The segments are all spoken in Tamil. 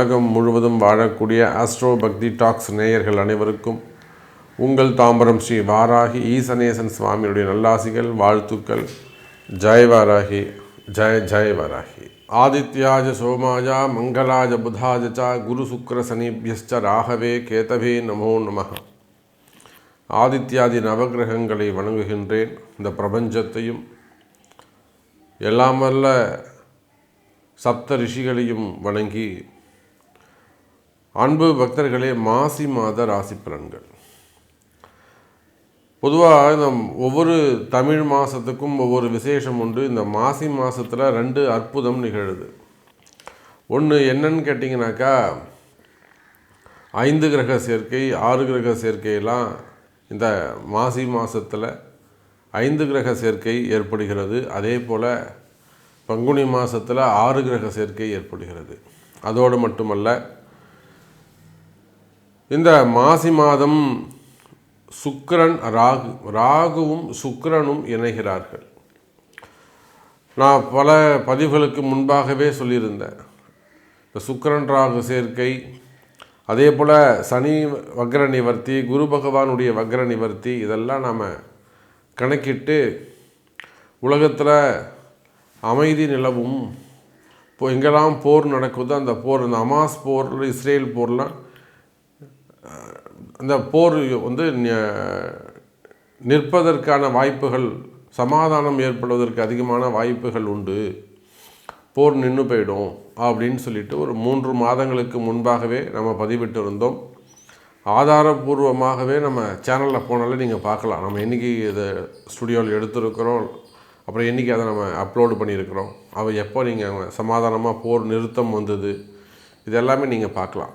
உலகம் முழுவதும் வாழக்கூடிய ஆஸ்ட்ரோ பக்தி டாக்ஸ் நேயர்கள் அனைவருக்கும் உங்கள் தாம்பரம் ஸ்ரீ வாராகி ஈசனேசன் சுவாமியுடைய நல்லாசிகள் வாழ்த்துக்கள். ஜெய் வாராகி ஜெய ஜெய வாராகி. ஆதித்யாஜ சோமாஜா மங்களாஜ புதாஜ ச குரு சுக்கர சனிபியஸ்ச ராகவே கேதவே நமோ நம ஆதித்யாதி நவகிரகங்களை வணங்குகின்றேன். இந்த பிரபஞ்சத்தையும் எல்லாமல்ல சப்த ரிஷிகளையும் வணங்கி அன்பு பக்தர்களே மாசி மாத ராசி பலன்கள். பொதுவாக இந்த ஒவ்வொரு தமிழ் மாதத்துக்கும் ஒவ்வொரு விசேஷம் உண்டு. இந்த மாசி மாதத்தில் ரெண்டு அற்புதம் நிகழுது. ஒன்று என்னன்னு கேட்டிங்கனாக்கா ஐந்து கிரக சேர்க்கை ஆறு கிரக சேர்க்கையெல்லாம் இந்த மாசி மாதத்தில் ஐந்து கிரக சேர்க்கை ஏற்படுகிறது. அதே போல் பங்குனி மாதத்தில் ஆறு கிரக சேர்க்கை ஏற்படுகிறது. அதோடு மட்டுமல்ல இந்த மாசி மாதம் சுக்கரன் ராகு ராகுவும் சுக்கிரனும் இணைகிறார்கள். நான் பல பதிவுகளுக்கு முன்பாகவே சொல்லியிருந்தேன். இந்த சுக்கரன் ராகு சேர்க்கை அதே போல் சனி வக்ர நிவர்த்தி குரு பகவானுடைய வக்ர நிவர்த்தி இதெல்லாம் நாம் கணக்கிட்டு உலகத்தில் அமைதி நிலவும் இப்போ எங்கெல்லாம் போர் நடக்குதோ அந்த போர் இந்த அமாஸ் போர் இஸ்ரேல் போர்லாம் அந்த போர் வந்து நிற்பதற்கான வாய்ப்புகள் சமாதானம் ஏற்படுவதற்கு அதிகமான வாய்ப்புகள் உண்டு. போர் நின்று போயிடும் அப்படின்னு சொல்லிட்டு ஒரு மூன்று மாதங்களுக்கு முன்பாகவே நம்ம பதிவிட்டு இருந்தோம் ஆதாரபூர்வமாகவே நம்ம சேனலில் போனாலே நீங்கள் பார்க்கலாம். நம்ம என்றைக்கு இதை ஸ்டுடியோவில் எடுத்திருக்கிறோம் அப்புறம் என்றைக்கு அதை நம்ம அப்லோடு பண்ணியிருக்கிறோம் அவள் எப்போ நீங்கள் சமாதானமாக போர் நிறுத்தம் வந்தது இது எல்லாமே நீங்கள் பார்க்கலாம்.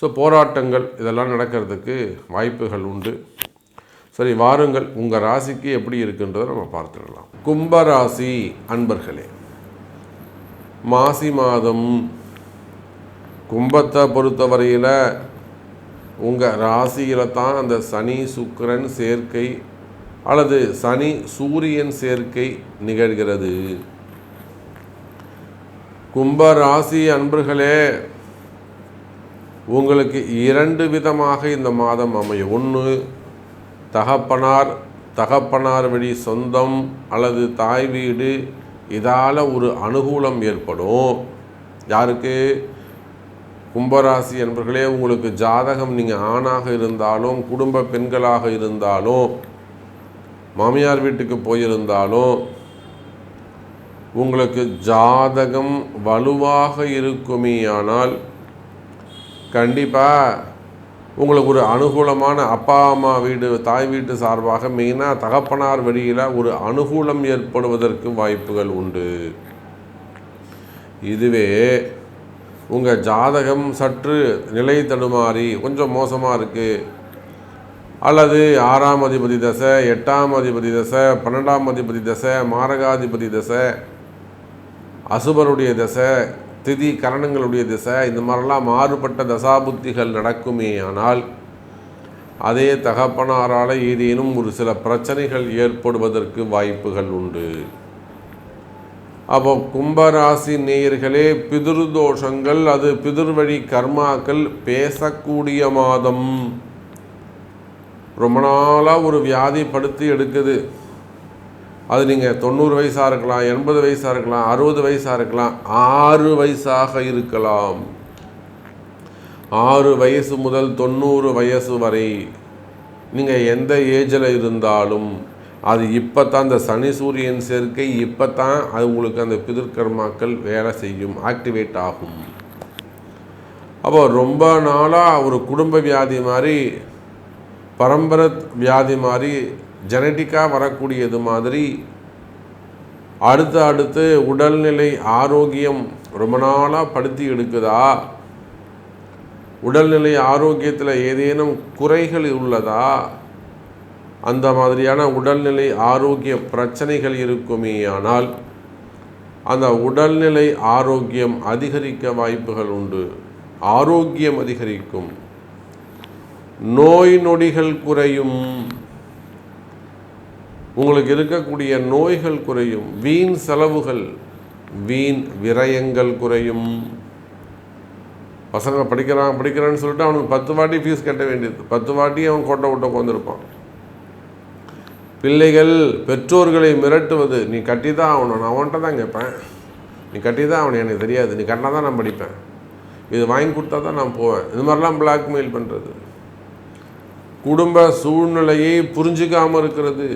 ஸோ போராட்டங்கள் இதெல்லாம் நடக்கிறதுக்கு வாய்ப்புகள் உண்டு. சரி வாருங்கள் உங்கள் ராசிக்கு எப்படி இருக்குன்றதை நம்ம பார்த்துடலாம். கும்பராசி அன்பர்களே மாசி மாதம் கும்பத்தை பொறுத்தவரையில் உங்கள் ராசியில் தான் அந்த சனி சுக்கிரன் சேர்க்கை அல்லது சனி சூரியன் சேர்க்கை நிகழ்கிறது. கும்ப ராசி அன்பர்களே உங்களுக்கு இரண்டு விதமாக இந்த மாதம் அமையும். ஒன்று தகப்பனார் தகப்பனார் வழி சொந்தம் அல்லது தாய் வீடு இதால் ஒரு அனுகூலம் ஏற்படும். யாருக்கு? கும்பராசி என்பர்களே உங்களுக்கு ஜாதகம் நீங்கள் ஆணாக இருந்தாலும் குடும்ப பெண்களாக இருந்தாலும் மாமியார் வீட்டுக்கு போயிருந்தாலும் உங்களுக்கு ஜாதகம் வலுவாக இருக்குமேயானால் கண்டிப்பாக உங்களுக்கு ஒரு அனுகூலமான அப்பா அம்மா வீடு தாய் வீட்டு சார்பாக மெயினாக தகப்பனார் வழியில் ஒரு அனுகூலம் ஏற்படுவதற்கு வாய்ப்புகள் உண்டு. இதுவே உங்கள் ஜாதகம் சற்று நிலை தடுமாறி கொஞ்சம் மோசமாக இருக்குது அல்லது ஆறாம் அதிபதி தசை எட்டாம் அதிபதி தசை பன்னெண்டாம் அதிபதி தசை மாரகாதிபதி தசை அசுபருடைய தசை திதி கரணங்களுடைய திசை இந்த மாதிரிலாம் மாறுபட்ட தசாபுத்திகள் நடக்குமே ஆனால் அதே தகப்பனாரால் ஏதேனும் ஒரு சில பிரச்சனைகள் ஏற்படுவதற்கு வாய்ப்புகள் உண்டு. அப்போ கும்பராசி நேயர்களே பிதிரு தோஷங்கள் அது பிதிர்வழி கர்மாக்கள் பேசக்கூடிய மாதம். ரொம்ப நாளாக ஒரு வியாதி படுத்தி எடுக்குது. அது நீங்கள் தொண்ணூறு வயசாக இருக்கலாம் எண்பது வயசாக இருக்கலாம் அறுபது வயசாக இருக்கலாம் ஆறு வயசாக இருக்கலாம். ஆறு வயசு முதல் தொண்ணூறு வயசு வரை நீங்கள் எந்த ஏஜில் இருந்தாலும் அது இப்போ தான் இந்த சனி சூரியன் சேர்க்கை இப்போ தான் அது உங்களுக்கு அந்த பிதிர்கர்மாக்கள் வேலை செய்யும் ஆக்டிவேட் ஆகும். அப்போ ரொம்ப நாளாக ஒரு குடும்ப வியாதி மாதிரி பரம்பரை வியாதி மாதிரி ஜெனட்டிக்காக வரக்கூடியது மாதிரி அடுத்து அடுத்து உடல்நிலை ஆரோக்கியம் ரொம்ப நாளாக படுத்தி எடுக்குதா? உடல்நிலை ஆரோக்கியத்தில் ஏதேனும் குறைகள் உள்ளதா? அந்த மாதிரியான உடல்நிலை ஆரோக்கிய பிரச்சனைகள் இருக்குமே ஆனால் அந்த உடல்நிலை ஆரோக்கியம் அதிகரிக்க வாய்ப்புகள் உண்டு. ஆரோக்கியம் அதிகரிக்கும். நோய் நொடிகள் குறையும். உங்களுக்கு இருக்கக்கூடிய நோய்கள் குறையும் வீண் செலவுகள் வீண் விரயங்கள் குறையும். பசங்க படிக்கிறான் படிக்கிறான்னு சொல்லிட்டு அவனுக்கு பத்து வாட்டி ஃபீஸ் கட்ட வேண்டியது. பத்து வாட்டி அவன் கோட்டை விட்டு உட்காந்துருப்பான் பிள்ளைகள் பெற்றோர்களை மிரட்டுவது நீ கட்டி தான் ஆகணும். நான் அவன்கிட்ட தான் கேட்பேன். நீ கட்டி தான் அவனை எனக்கு தெரியாது. நீ கட்டினா தான் நான் படிப்பேன். இது வாங்கி கொடுத்தா தான் நான் போவேன். இது மாதிரிலாம் பிளாக்மெயில் பண்ணுறது குடும்ப சூழ்நிலையை புரிஞ்சிக்காமல் இருக்கிறது.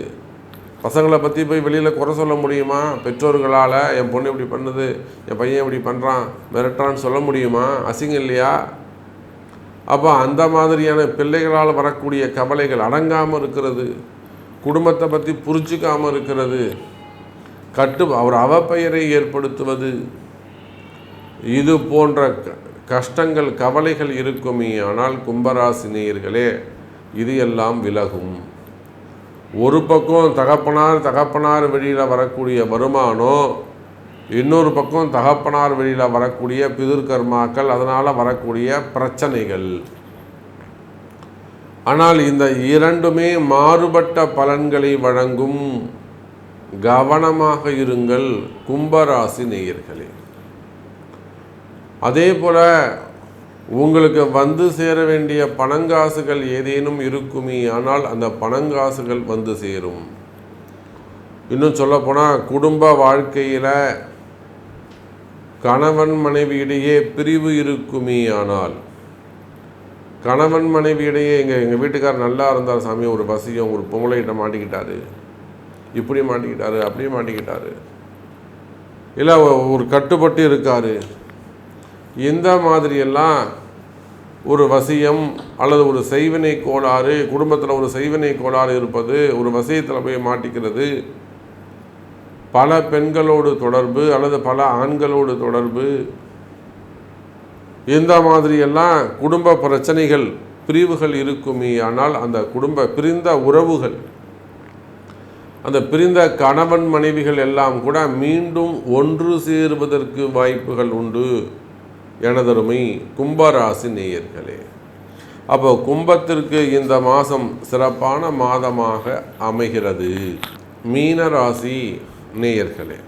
பசங்களை பற்றி போய் வெளியில் குறை சொல்ல முடியுமா? பெற்றோர்களால் என் பொண்ணு இப்படி பண்ணுது என் பையன் இப்படி பண்ணுறான் மிரட்டான்னு சொல்ல முடியுமா? அசிங்கம் இல்லையா? அப்போ அந்த மாதிரியான பிள்ளைகளால் வரக்கூடிய கவலைகள் அடங்காமல் இருக்கிறது குடும்பத்தை பற்றி புரிஞ்சிக்காமல் இருக்கிறது கட்டு அவர் அவப்பெயரை ஏற்படுத்துவது இது போன்ற கஷ்டங்கள் கவலைகள் இருக்குமே. ஆனால் கும்பராசினியர்களே இது எல்லாம் விலகும். ஒரு பக்கம் தகப்பனார் தகப்பனார் வெளியில் வரக்கூடிய வருமானம் இன்னொரு பக்கம் தகப்பனார் வெளியில் வரக்கூடிய பிதிர்கர்மாக்கள் அதனால் வரக்கூடிய பிரச்சனைகள். ஆனால் இந்த இரண்டுமே மாறுபட்ட பலன்களை வழங்கும் கவனமாக இருங்கள் கும்பராசி நேயர்களே. அதே போல உங்களுக்கு வந்து சேர வேண்டிய பணங்காசுகள் ஏதேனும் இருக்குமே ஆனால் அந்த பணங்காசுகள் வந்து சேரும். இன்னும் சொல்லப்போனால் குடும்ப வாழ்க்கையில் கணவன் மனைவியிடையே பிரிவு இருக்குமே ஆனால் கணவன் மனைவியிடையே எங்கள் எங்கள் வீட்டுக்கார் நல்லா இருந்தார் சாமி ஒரு பசியும் ஒரு பொம்பளைகிட்ட மாட்டிக்கிட்டாரு. இப்படி மாட்டிக்கிட்டாரு அப்படி மாட்டிக்கிட்டாரு. இல்லை ஒரு கட்டுப்பட்டு இருக்காரு. இந்த மாதிரியெல்லாம் ஒரு வசியம் அல்லது ஒரு செய்வினை கோளாறு குடும்பத்தில் ஒரு செய்வினை கோளாறு இருப்பது ஒரு வசியத்தில் போய் மாட்டிக்கிறது. பல பெண்களோடு தொடர்பு அல்லது பல ஆண்களோடு தொடர்பு. இந்த மாதிரியெல்லாம் குடும்ப பிரச்சனைகள் பிரிவுகள் இருக்குமே. ஆனால் அந்த குடும்ப பிரிந்த உறவுகள் அந்த பிரிந்த கணவன் மனைவிகள் எல்லாம் கூட மீண்டும் ஒன்று சேருவதற்கு வாய்ப்புகள் உண்டு. எனதருமை கும்பராசி நேயர்களே அப்போ கும்பத்திற்கு இந்த மாதம் சிறப்பான மாதமாக அமைகிறது மீனராசி நேயர்களே.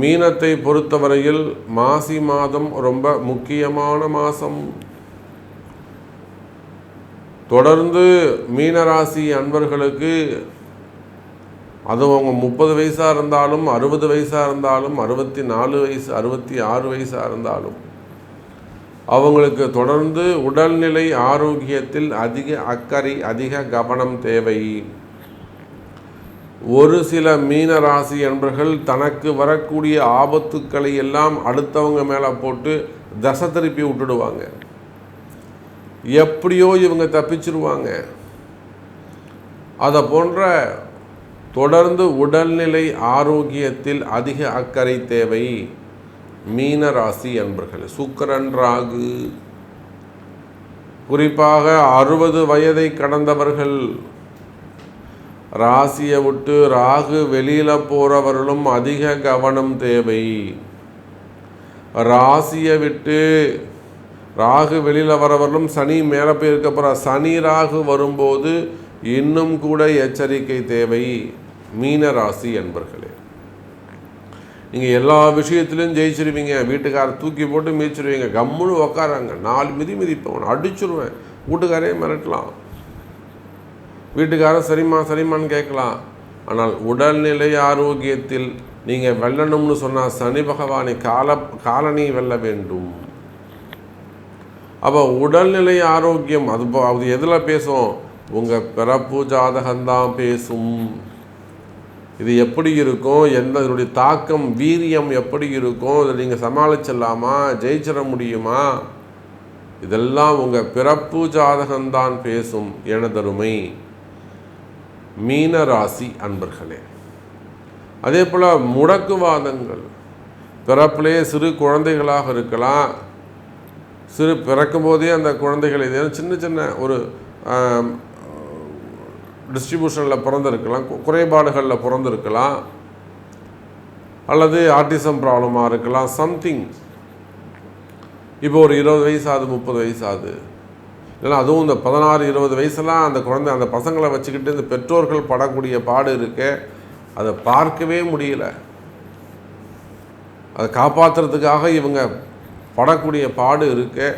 மீனத்தை பொறுத்தவரையில் மாசி மாதம் ரொம்ப முக்கியமான மாதம். தொடர்ந்து மீனராசி அன்பர்களுக்கு அது அவங்க முப்பது வயசாக இருந்தாலும் அறுபது வயசாக இருந்தாலும் அறுபத்தி நாலு வயசு அறுபத்தி ஆறு வயசாக இருந்தாலும் அவங்களுக்கு தொடர்ந்து உடல்நிலை ஆரோக்கியத்தில் அதிக அக்கறை அதிக கவனம் தேவை. ஒரு சில மீன ராசி என்பர்கள் தனக்கு வரக்கூடிய ஆபத்துக்களை எல்லாம் அடுத்தவங்க மேலே போட்டு தசை திருப்பி விட்டுடுவாங்க. எப்படியோ இவங்க தப்பிச்சிருவாங்க. அதை போன்ற தொடர்ந்து உடல்நிலை ஆரோக்கியத்தில் அதிக அக்கறை தேவை. மீன ராசி அன்பர்கள் சுக்கிரன் ராகு. குறிப்பாக அறுபது வயதை கடந்தவர்கள் ராசியை விட்டு ராகு வெளியில் போகிறவர்களும் அதிக கவனம் தேவை. ராசியை விட்டு ராகு வெளியில் வரவர்களும் சனி மேலே போயிருக்க போகிற சனி ராகு வரும்போது இன்னும் கூட எச்சரிக்கை தேவை. மீன ராசி என்பர்களே நீங்கள் எல்லா விஷயத்துலையும் ஜெயிச்சிருவீங்க. வீட்டுக்காரர் தூக்கி போட்டு மீச்சிருவீங்க. கம்முன்னு உக்காராங்க. நாலு மிதி மிதிப்பேன் அடிச்சிருவேன். வீட்டுக்காரே மிரட்டலாம். வீட்டுக்காரன் சரிம்மா சரிம்மான்னு கேட்கலாம். ஆனால் உடல்நிலை ஆரோக்கியத்தில் நீங்கள் வெல்லணும்னு சொன்னால் சனி பகவானை கால காலனி வெல்ல வேண்டும். அப்போ உடல்நிலை ஆரோக்கியம் அது போ- அது எதில் பேசும்? உங்கள் பிறப்பு ஜாதகம்தான் பேசும். இது எப்படி இருக்கும்? எந்த இதனுடைய தாக்கம் வீரியம் எப்படி இருக்கும்? இதை நீங்கள் சமாளிச்சிடலாமா? ஜெயிச்சிட முடியுமா? இதெல்லாம் உங்கள் பிறப்பு ஜாதகம்தான் பேசும் எனதருமை மீன ராசி அன்பர்களே. அதே போல் முடக்குவாதங்கள். பிறப்பிலே சிறு குழந்தைகளாக இருக்கலாம். சிறு பிறக்கும் போதே அந்த குழந்தைகள் இதெல்லாம் சின்ன சின்ன ஒரு டிஸ்ட்ரிபியூஷனில் பிறந்திருக்கலாம் குறைபாடுகளில் பிறந்திருக்கலாம் அல்லது ஆர்டிசம் ப்ராப்ளமாக இருக்கலாம் சம்திங் இப்போ ஒரு இருபது வயசு ஆகுது முப்பது வயசு ஆகுது இல்லைன்னா அதுவும் இந்த பதினாறு இருபது வயசுலாம் அந்த குழந்தை அந்த பசங்களை வச்சுக்கிட்டு இந்த பெற்றோர்கள் படக்கூடிய பாடு இருக்கு அதை பார்க்கவே முடியல. அதை காப்பாற்றுறதுக்காக இவங்க படக்கூடிய பாடு இருக்கு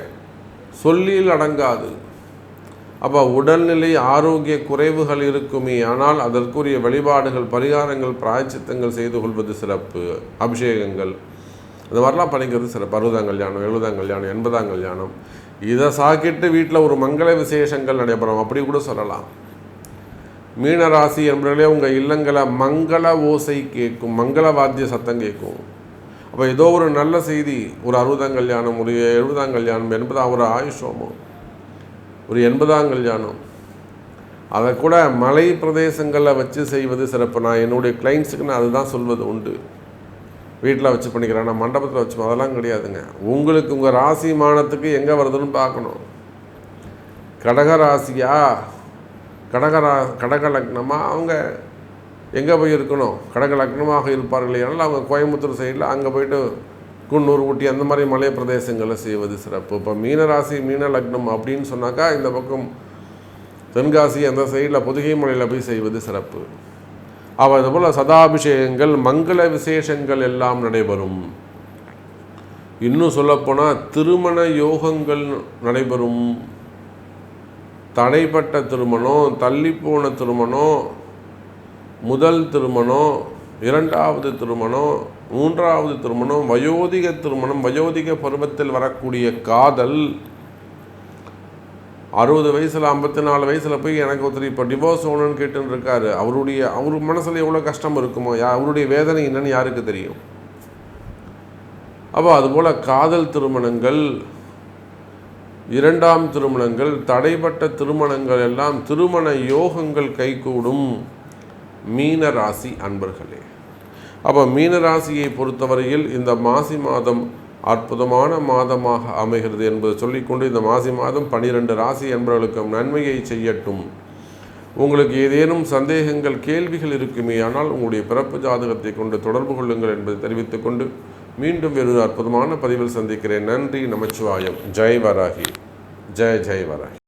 சொல்லில் அடங்காது. அப்போ உடல்நிலை ஆரோக்கிய குறைவுகள் இருக்குமே. ஆனால் அதற்குரிய வழிபாடுகள் பரிகாரங்கள் பிராய்ச்சித்தங்கள் செய்து கொள்வது சிறப்பு. அபிஷேகங்கள். இந்த மாதிரிலாம் பண்ணிக்கிறது சிறப்பு. அறுபதாம் கல்யாணம் எழுபதாம் கல்யாணம் எண்பதாம் கல்யாணம். இதை சாக்கிட்டு வீட்டில் ஒரு மங்கள விசேஷங்கள் நடைபெறும். அப்படி கூட சொல்லலாம். மீனராசி என்பதிலே உங்கள் இல்லங்களை மங்கள ஓசை கேட்கும். மங்கள வாத்திய சத்தம் கேட்கும். அப்போ ஏதோ ஒரு நல்ல செய்தி. ஒரு அறுபதாம் கல்யாணம் ஒரு எழுபதாம் கல்யாணம் என்பதாக ஒரு ஆயுஷோமம் ஒரு எண்பதாம் கல்யாணம். அதை கூட மலை பிரதேசங்களில் வச்சு செய்வது சிறப்பு. நான் என்னுடைய கிளைண்ட்ஸுக்கு நான் அதுதான் சொல்வது உண்டு. வீட்டில் வச்சு பண்ணிக்கிறேன். நான் மண்டபத்தில் வச்சு அதெல்லாம் கிடையாதுங்க. உங்களுக்கு உங்கள் ராசி மானத்துக்கு எங்கே வருதுன்னு பார்க்கணும். கடக ராசியா? கடகரா கடக லக்னமாக அவங்க எங்கே போய் இருக்கணும்? கடக லக்னமாக இருப்பார்கள் ஏன்னால் அவங்க கோயம்புத்தூர் சைடில் அங்கே போயிட்டு குன்னூர் ஊட்டி அந்த மாதிரி மலை பிரதேசங்களில் செய்வது சிறப்பு. இப்போ மீனராசி மீன லக்னம் அப்படின்னு சொன்னாக்கா இந்த பக்கம் தென்காசி அந்த சைடில் பொதுகை மலையில் போய் செய்வது சிறப்பு. அவள் போல் சதாபிஷேகங்கள் மங்கள விசேஷங்கள் எல்லாம் நடைபெறும். இன்னும் சொல்லப்போனால் திருமண யோகங்கள் நடைபெறும். தடைப்பட்ட திருமணம் தள்ளிப்போன திருமணம் முதல் திருமணம் இரண்டாவது திருமணம் மூன்றாவது திருமணம் வயோதிக திருமணம் வயோதிக பருவத்தில் வரக்கூடிய காதல். அறுபது வயசில் ஐம்பத்தி நாலு வயசில் போய் எனக்கு ஒருத்தர் இப்போ டிவோர்ஸ் ஓணுன்னு கேட்டுன்னு இருக்காரு அவருடைய அவர் மனசில் எவ்வளோ கஷ்டம் இருக்குமோ யா அவருடைய வேதனை என்னன்னு யாருக்கு தெரியும்? அப்போ அதுபோல் காதல் திருமணங்கள் இரண்டாம் திருமணங்கள் தடைப்பட்ட திருமணங்கள் எல்லாம் திருமண யோகங்கள் கைகூடும் மீன ராசி அன்பர்களே. அப்போ மீன ராசியை பொறுத்தவரையில் இந்த மாசி மாதம் அற்புதமான மாதமாக அமைகிறது என்பதை சொல்லிக்கொண்டு இந்த மாசி மாதம் பனிரெண்டு ராசி என்பவர்களுக்கும் நன்மையை செய்யட்டும். உங்களுக்கு ஏதேனும் சந்தேகங்கள் கேள்விகள் இருக்குமே ஆனால் உங்களுடைய பிறப்பு ஜாதகத்தை கொண்டு தொடர்பு கொள்ளுங்கள் என்பதை தெரிவித்துக்கொண்டு மீண்டும் வேறு அற்புதமான பதிவில் சந்திக்கிறேன். நன்றி நமச்சிவாயம். ஜெய் வராகி. ஜெய் ஜெய் வராகி.